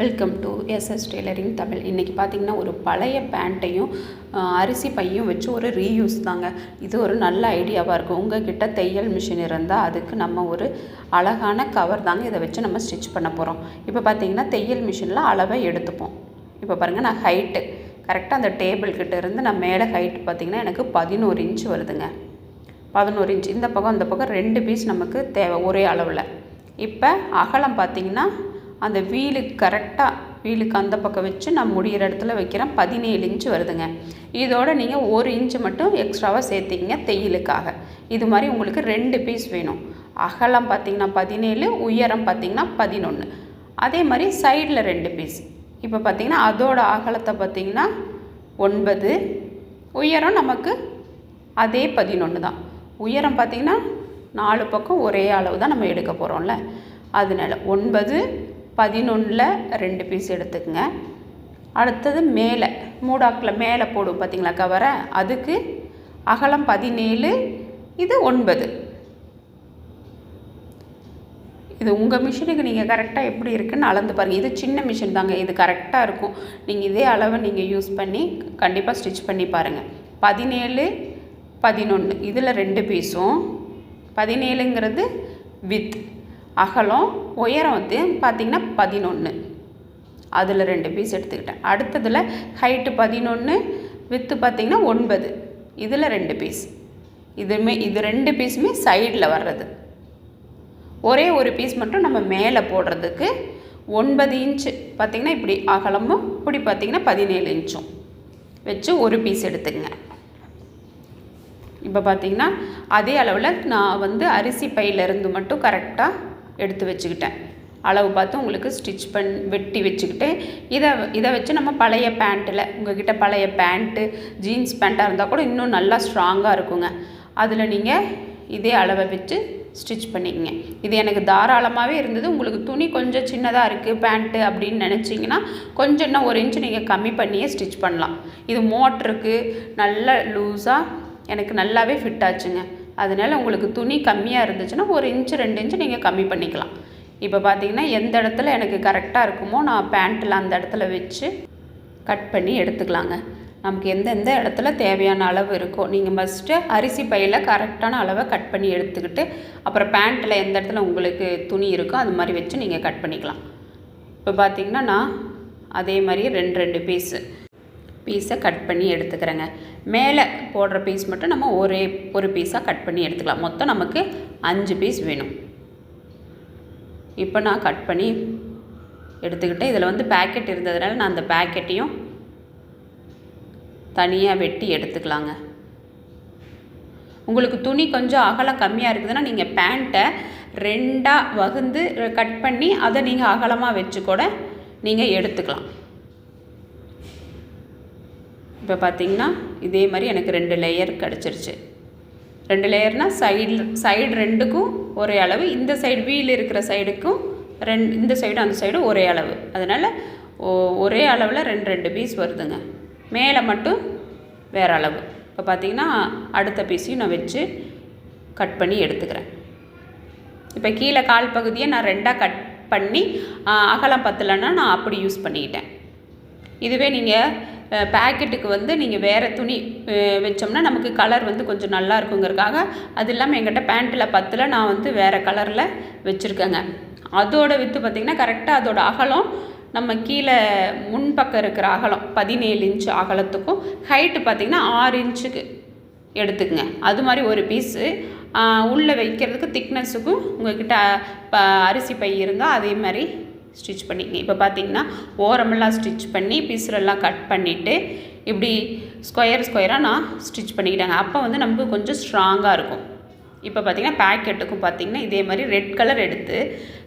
Welcome to SS tailoring Tamil இன்றைக்கி பார்த்தீங்கன்னா ஒரு பழைய பேண்ட்டையும் அரிசி பையும் வச்சு ஒரு ரீயூஸ் தாங்க. இது ஒரு நல்ல ஐடியாவாக இருக்கும். உங்கள் கிட்ட தையல் மிஷின் இருந்தால் அதுக்கு நம்ம ஒரு அழகான கவர் தாங்க இதை வச்சு நம்ம ஸ்டிச் பண்ண போகிறோம் இப்போ பார்த்தீங்கன்னா தையல் மிஷினில் அளவை எடுத்துப்போம். இப்போ பாருங்கள் நான் ஹைட்டு கரெக்டாக அந்த டேபிள்கிட்ட இருந்து நான் மேலே ஹைட் பார்த்திங்கன்னா எனக்கு பதினோரு இன்ச் வருதுங்க. பதினோரு இன்ச் இந்த பக்கம் இந்த பக்கம் ரெண்டு பீஸ் நமக்கு தேவை ஒரே அளவில். இப்போ அகலம் பார்த்தீங்கன்னா அந்த வீலுக்கு கரெக்டாக வீலுக்கு அந்த பக்கம் வச்சு நான் முடிகிற இடத்துல வைக்கிறேன். பதினேழு இன்ச் வருதுங்க. இதோட நீங்கள் ஒரு இன்ச்சு மட்டும் எக்ஸ்ட்ராவாக சேர்த்திக்கிங்க தையலுக்காக. இது மாதிரி உங்களுக்கு ரெண்டு பீஸ் வேணும். அகலம் பார்த்தீங்கன்னா பதினேழு உயரம் பார்த்தீங்கன்னா பதினொன்று அதே மாதிரி சைடில் ரெண்டு பீஸ். இப்போ பார்த்தீங்கன்னா அதோட அகலத்தை பார்த்தீங்கன்னா ஒன்பது. உயரம் நமக்கு அதே பதினொன்று தான். உயரம் பார்த்திங்கன்னா நாலு பக்கம் ஒரே அளவு தான் நம்ம எடுக்க போகிறோம்ல அதனால ஒன்பது பதினொன்றில் ரெண்டு பீஸ் எடுத்துக்கங்க. அடுத்தது மேலே மூடாக்கில் மேலே போடும் பார்த்தீங்களா கவரை அதுக்கு அகலம் பதினேழு இது ஒன்பது. இது உங்கள் மிஷினுக்கு நீங்கள் கரெக்டாக எப்படி இருக்குன்னு அளந்து பாருங்கள் இது சின்ன மிஷின் தாங்க இது கரெக்டாக இருக்கும். நீங்கள் இதே அளவை நீங்கள் யூஸ் பண்ணி கண்டிப்பாக ஸ்டிச் பண்ணி பாருங்கள் பதினேழு பதினொன்று இதில் ரெண்டு பீஸும் பதினேழுங்கிறது வித் அகலம் உயரம் வந்து பார்த்திங்கன்னா பதினொன்று அதில் ரெண்டு பீஸ் எடுத்துக்கிட்டேன். அடுத்ததில் ஹைட்டு பதினொன்று வித்து பார்த்திங்கன்னா ஒன்பது. இதில் ரெண்டு பீஸ் இதுமே இது ரெண்டு பீஸுமே சைடில் வர்றது. ஒரே ஒரு பீஸ் மட்டும் நம்ம மேலே போடுறதுக்கு ஒன்பது இன்ச்சு பார்த்திங்கன்னா இப்படி அகலமும் இப்படி பார்த்திங்கன்னா பதினேழு இன்ச்சும் வச்சு ஒரு பீஸ் எடுத்துங்க இப்போ பார்த்திங்கன்னா அதே அளவில் நான் வந்து அரிசி பையிலேருந்து மட்டும் கரெக்டாக எடுத்து வச்சுக்கிட்டேன். அளவு பார்த்து உங்களுக்கு ஸ்டிச் பண் வெட்டி வச்சுக்கிட்டு இதை இதை வச்சு நம்ம பழைய பேண்ட்டில் உங்ககிட்ட பழைய பேண்ட்டு ஜீன்ஸ் பேண்ட்டாக இருந்தால் கூட இன்னும் நல்லா ஸ்ட்ராங்காக இருக்குங்க. அதில் நீங்கள் இதே அளவை வச்சு ஸ்டிச் பண்ணிக்கங்க. இது எனக்கு தாராளமாகவே இருந்தது. உங்களுக்கு துணி கொஞ்சம் சின்னதாக இருக்குது பேண்ட்டு அப்படின்னு நினச்சிங்கன்னா கொஞ்சம் இன்னும் ஒரு இன்ச்சு நீங்கள் கம்மி பண்ணியே ஸ்டிச் பண்ணலாம். இது மோட்ருக்கு நல்ல லூஸாக எனக்கு நல்லாவே ஃபிட் ஆச்சுங்க. அதனால உங்களுக்கு துணி கம்மியாக இருந்துச்சுன்னா ஒரு இன்ச்சு ரெண்டு இன்ச்சு நீங்கள் கம்மி பண்ணிக்கலாம். இப்போ பார்த்தீங்கன்னா எந்த இடத்துல எனக்கு கரெக்டாக இருக்குமோ நான் பேண்ட்டில் அந்த இடத்துல வச்சு கட் பண்ணி எடுத்துக்கலாங்க. நமக்கு எந்தெந்த இடத்துல தேவையான அளவு இருக்கோ நீங்கள் ஃபஸ்ட்டு அரிசி பையில் கரெக்டான அளவை கட் பண்ணி எடுத்துக்கிட்டு அப்புறம் பேண்ட்டில் எந்த இடத்துல உங்களுக்கு துணி இருக்கோ அது மாதிரி வச்சு நீங்கள் கட் பண்ணிக்கலாம். இப்போ பார்த்தீங்கன்னா நான் அதே மாதிரி ரெண்டு ரெண்டு பீஸு பீஸை கட் பண்ணி எடுத்துக்கிறேங்க. மேலே போடுற பீஸ் மட்டும் நம்ம ஒரே ஒரு பீஸாக கட் பண்ணி எடுத்துக்கலாம். மொத்தம் நமக்கு அஞ்சு பீஸ் வேணும். இப்போ நான் கட் பண்ணி எடுத்துக்கிட்டேன். இதில் வந்து பேக்கெட் இருந்ததுனால நான் அந்த பேக்கெட்டையும் தனியாக வெட்டி எடுத்துக்கலாங்க. உங்களுக்கு துணி கொஞ்சம் அகலம் கம்மியாக இருக்குதுன்னா நீங்கள் பேண்ட்டை ரெண்டாக வகுந்து கட் பண்ணி அதை நீங்கள் அகலமாக வச்சு கூட நீங்கள் எடுத்துக்கலாம். இப்போ பார்த்திங்கன்னா இதே மாதிரி எனக்கு ரெண்டு லேயர் கிடச்சிருச்சு. ரெண்டு லேயர்னால் சைடு சைடு ரெண்டுக்கும் ஒரே அளவு இந்த சைடு வீல் இருக்கிற சைடுக்கும் ரெண்டு இந்த சைடும் அந்த சைடும் ஒரே அளவு. அதனால் ஒ- ஒரே அளவில் ரெண்டு ரெண்டு பீஸ் வருதுங்க. மேலே மட்டும் வேறு அளவு. இப்போ பார்த்திங்கன்னா அடுத்த பீஸையும் நான் வச்சு கட் பண்ணி எடுத்துக்கிறேன். இப்போ கீழே கால் பகுதியை நான் ரெண்டாக கட் பண்ணி அகலம் பத்தலைன்னா நான் அப்படி யூஸ் பண்ணிக்கிட்டேன். இதுவே நீங்கள் பேக்கெட்டுக்கு வந்து நீங்கள் வேறு துணி வச்சோம்னா நமக்கு கலர் வந்து கொஞ்சம் நல்லா இருக்குங்கிறதுக்காக அது இல்லாமல் எங்கிட்ட பேண்ட்டில் பத்தில் நான் வந்து வேறு கலரில் வச்சுருக்கேங்க. அதோட வித்து பார்த்திங்கன்னா கரெக்டாக அதோட அகலம் நம்ம கீழே முன்பக்கம் இருக்கிற அகலம் பதினேழு இன்ச்சு அகலத்துக்கும் ஹைட்டு பார்த்திங்கன்னா ஆறு இன்ச்சுக்கு எடுத்துக்கங்க. அது மாதிரி ஒரு பீஸு உள்ளே வைக்கிறதுக்கு திக்னஸுக்கும் உங்ககிட்ட ப அரிசி பை இருந்தால் அதே மாதிரி ஸ்டிச் பண்ணிக்கங்க. இப்போ பார்த்தீங்கன்னா ஓரமெல்லாம் ஸ்டிச் பண்ணி பீஸ்லெல்லாம் கட் பண்ணிவிட்டு இப்படி ஸ்கொயர் ஸ்கொயராக நான் ஸ்டிச் பண்ணிக்கிட்டேங்க. அப்போ வந்து நமக்கு கொஞ்சம் ஸ்ட்ராங்காக இருக்கும். இப்போ பார்த்திங்கன்னா பேக்கெட்டுக்கும் பார்த்தீங்கன்னா இதே மாதிரி ரெட் கலர் எடுத்து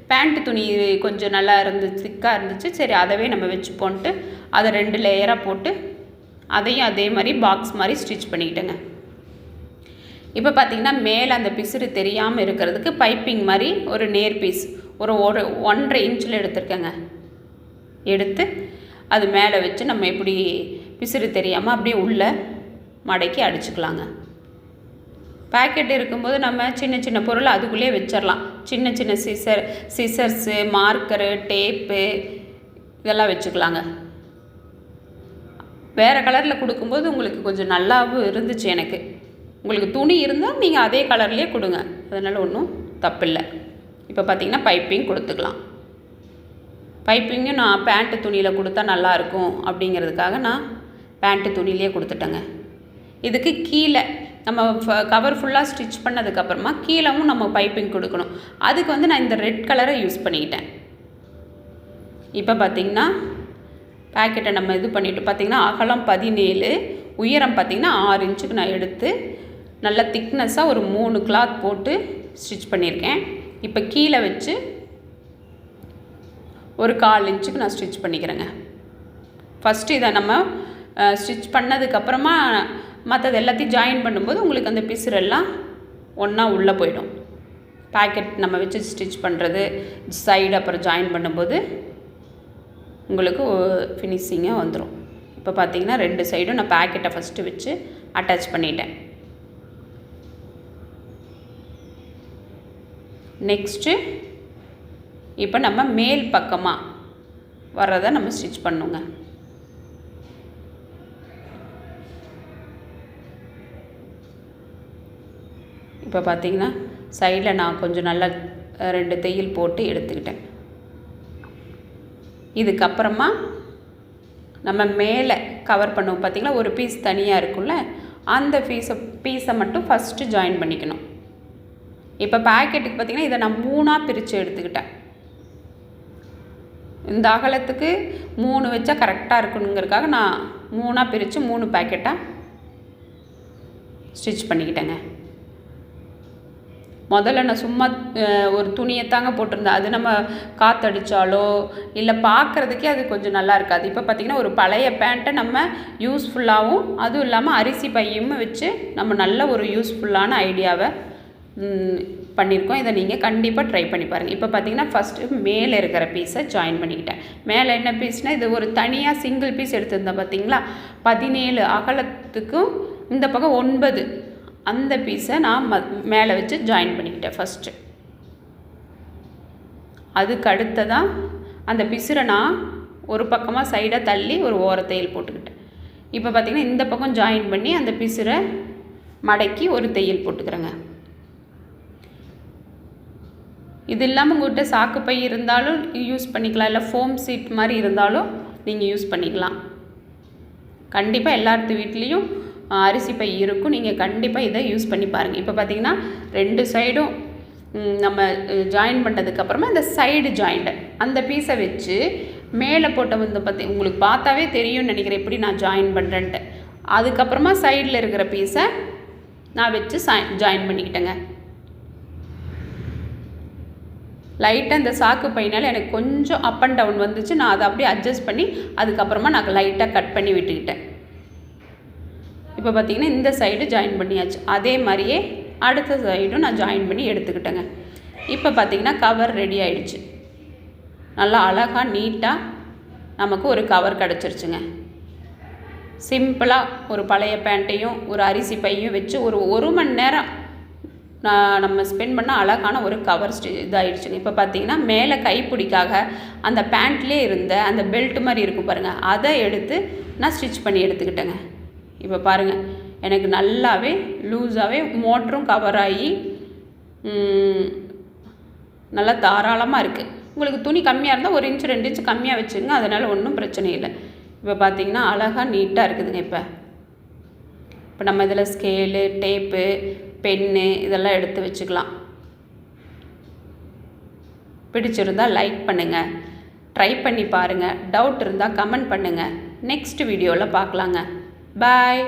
பேண்ட் துணி கொஞ்சம் நல்லா இருந்துச்சு திக்காக இருந்துச்சு சரி அதவே நம்ம வச்சுப்போன்ட்டு அதை ரெண்டு லேயராக போட்டு அதையும் அதே மாதிரி பாக்ஸ் மாதிரி ஸ்டிச் பண்ணிக்கிட்டேங்க. இப்போ பார்த்திங்கன்னா மேலே அந்த பிசுறு தெரியாமல் இருக்கிறதுக்கு பைப்பிங் மாதிரி ஒரு நேர் பீஸ் ஒரு ஒரு ஒன்றரை இன்ச்சில் எடுத்திருக்கேங்க. எடுத்து அது மேலே வச்சு நம்ம எப்படி பிசிறு தெரியாமல் அப்படியே உள்ளே மடக்கி அடிச்சுக்கலாங்க. பேக்கெட் இருக்கும்போது நம்ம சின்ன சின்ன பொருள் அதுக்குள்ளேயே வச்சிடலாம். சின்ன சின்ன சிசர் சிசர்ஸு மார்க்கரு டேப்பு இதெல்லாம் வச்சுக்கலாங்க. வேறு கலரில் கொடுக்கும்போது உங்களுக்கு கொஞ்சம் நல்லாவும் இருந்துச்சு எனக்கு. உங்களுக்கு துணி இருந்தால் நீங்கள் அதே கலர்லேயே கொடுங்க. அதனால் ஒன்றும் தப்பில்லை. இப்போ பார்த்தீங்கன்னா பைப்பிங் கொடுத்துக்கலாம். பைப்பிங்கும் நான் பேண்ட்டு துணியில் கொடுத்தா நல்லாயிருக்கும் அப்படிங்கிறதுக்காக நான் பேண்ட்டு துணியிலே கொடுத்துட்டேங்க. இதுக்கு கீழே நம்ம கவர் ஃபுல்லாக ஸ்டிச் பண்ணதுக்கப்புறமா கீழேவும் நம்ம பைப்பிங் கொடுக்கணும். அதுக்கு வந்து நான் இந்த ரெட் கலரை யூஸ் பண்ணிக்கிட்டேன். இப்போ பார்த்திங்கன்னா பேக்கெட்டை நம்ம இது பண்ணிவிட்டு பார்த்திங்கன்னா அகலம் பதினேழு உயரம் பார்த்திங்கன்னா ஆறு இன்ச்சுக்கு நான் எடுத்து நல்ல திக்னஸ்ஸாக ஒரு மூணு கிளாத் போட்டு ஸ்டிச் பண்ணியிருக்கேன். இப்போ கீழே வச்சு ஒரு கால் இன்ச்சுக்கு நான் ஸ்டிச் பண்ணிக்கிறேங்க. ஃபஸ்ட்டு இதை நம்ம ஸ்டிச் பண்ணதுக்கப்புறமா மற்றது எல்லாத்தையும் ஜாயின் பண்ணும்போது உங்களுக்கு அந்த பிசுரெல்லாம் ஒன்றா உள்ளே போயிடும். பேக்கெட் நம்ம வச்சு ஸ்டிச் பண்ணுறது சைடு அப்புறம் ஜாயின் பண்ணும்போது உங்களுக்கு ஃபினிஷிங்காக வந்துடும் இப்போ பார்த்திங்கன்னா ரெண்டு சைடும் நான் பேக்கெட்டை ஃபஸ்ட்டு வச்சு அட்டாச் பண்ணிட்டேன். நெக்ஸ்ட்டு இப்போ நம்ம மேல் பக்கமாக வர்றதை நம்ம ஸ்டிச் பண்ணுங்க. இப்போ பார்த்தீங்கன்னா சைடில் நான் கொஞ்சம் நல்லா ரெண்டு தையல் போட்டு எடுத்துக்கிட்டேன். இதுக்கப்புறமா நம்ம மேலே கவர் பண்ணுவோம். பார்த்திங்களா ஒரு பீஸ் தனியாக இருக்கும்ல அந்த பீஸை பீஸை மட்டும் ஃபஸ்ட்டு ஜாயின் பண்ணிக்கணும். இப்போ பேக்கெட்டுக்கு பார்த்திங்கன்னா இதை நான் மூணாக பிரித்து எடுத்துக்கிட்டேன். இந்த அகலத்துக்கு மூணு வச்சா கரெக்டாக இருக்கணுங்கிறதுக்காக நான் மூணாக பிரித்து மூணு பேக்கெட்டாக ஸ்டிச் பண்ணிக்கிட்டேங்க. முதல்ல நான் சும்மா ஒரு துணியை தாங்க போட்டிருந்தேன். அது நம்ம காற்றடிச்சாலோ இல்லை பார்க்குறதுக்கே அது கொஞ்சம் நல்லா இருக்காது. இப்போ பார்த்திங்கன்னா ஒரு பழைய பேண்ட்டை நம்ம யூஸ்ஃபுல்லாகவும் அதுவும் இல்லாமல் அரிசி பையும் வச்சு நம்ம நல்ல ஒரு யூஸ்ஃபுல்லான ஐடியாவை பண்ணியிருக்கோம். இதை நீங்கள் கண்டிப்பாக ட்ரை பண்ணி பாருங்கள் இப்போ பார்த்தீங்கன்னா ஃபஸ்ட்டு மேலே இருக்கிற பீஸை ஜாயின் பண்ணிக்கிட்டேன். மேலே என்ன பீஸ்னால் இது ஒரு தனியாக சிங்கிள் பீஸ் எடுத்திருந்தேன் பார்த்தீங்களா பதினேழு அகலத்துக்கும் இந்த பக்கம் ஒன்பது. அந்த பீஸை நான் ம மேலே வச்சு ஜாயின் பண்ணிக்கிட்டேன் ஃபஸ்ட்டு அதுக்கு அடுத்ததாக அந்த பிசுரை நான் ஒரு பக்கமாக சைடாக தள்ளி ஒரு ஓரத்தையில் போட்டுக்கிட்டேன். இப்போ பார்த்திங்கன்னா இந்த பக்கம் ஜாயின் பண்ணி அந்த பிசுரை மடக்கி ஒரு தையல் போட்டுக்கிறேங்க. இது இல்லாமல் உங்கள்கிட்ட சாக்கு பை இருந்தாலும் யூஸ் பண்ணிக்கலாம். இல்லை ஃபோம் சீட் மாதிரி இருந்தாலும் நீங்கள் யூஸ் பண்ணிக்கலாம். கண்டிப்பாக எல்லாத்து வீட்லேயும் அரிசி பை இருக்கும். நீங்கள் கண்டிப்பாக இதை யூஸ் பண்ணி பாருங்கள் இப்போ பார்த்தீங்கன்னா ரெண்டு சைடும் நம்ம ஜாயின் பண்ணுறதுக்கப்புறமா இந்த சைடு ஜாயிண்ட்டு அந்த பீஸை வச்சு மேலே போட்ட வந்து பார்த்தி உங்களுக்கு பார்த்தாவே தெரியும்னு நினைக்கிறேன். எப்படி நான் ஜாயின் பண்ணுறேன்ட்டு அதுக்கப்புறமா சைடில் இருக்கிற பீஸை நான் வச்சு ஜாயின் பண்ணிக்கிட்டேங்க. லைட்டாக இந்த சாக்கு பையனால் எனக்கு கொஞ்சம் அப் அண்ட் டவுன் வந்துச்சு. நான் அதை அப்படியே அட்ஜஸ்ட் பண்ணி அதுக்கப்புறமா நான் லைட்டாக கட் பண்ணி விட்டுக்கிட்டேன். இப்போ பார்த்திங்கன்னா இந்த சைடு ஜாயின் பண்ணியாச்சு. அதே மாதிரியே அடுத்த சைடும் நான் ஜாயின் பண்ணி எடுத்துக்கிட்டேங்க. இப்போ பார்த்திங்கன்னா கவர் ரெடி ஆகிடுச்சு நல்லா அழகாக நீட்டாக நமக்கு ஒரு கவர் கிடச்சிருச்சுங்க. சிம்பிளாக ஒரு பழைய பேண்ட்டையும் ஒரு அரிசி பையும் வச்சு ஒரு ஒரு மணி நேரம் நம்ம ஸ்பெண்ட் பண்ண அழகான ஒரு கவர் ஸ்டி இதாகிடுச்சுங்க இப்போ பார்த்தீங்கன்னா மேலே கைப்பிடிக்காக அந்த பேண்ட்லேயே இருந்த அந்த பெல்ட் மாதிரி இருக்கும் பாருங்கள் அதை எடுத்து நான் ஸ்டிச் பண்ணி எடுத்துக்கிட்டேங்க. இப்போ பாருங்கள் எனக்கு நல்லாவே லூஸாகவே மோட்டரும் கவர் ஆகி நல்லா தாராளமாக இருக்குது உங்களுக்கு துணி கம்மியாக இருந்தால் ஒரு இன்ச்சு ரெண்டு இன்ச்சு கம்மியாக வச்சுங்க அதனால் ஒன்றும் பிரச்சனை இல்லை. இப்போ பார்த்தீங்கன்னா அழகாக நீட்டாக இருக்குதுங்க இப்போ. இப்போ நம்ம இதில் ஸ்கேலு டேப்பு பென்னு இதெல்லாம் எடுத்து வச்சுக்கலாம். பிடிச்சிருந்தால் லைக் பண்ணுங்கள் ட்ரை பண்ணி பாருங்கள் டவுட் இருந்தால் கமெண்ட் பண்ணுங்கள் நெக்ஸ்ட் வீடியோவில் பார்க்கலாங்க. பாய்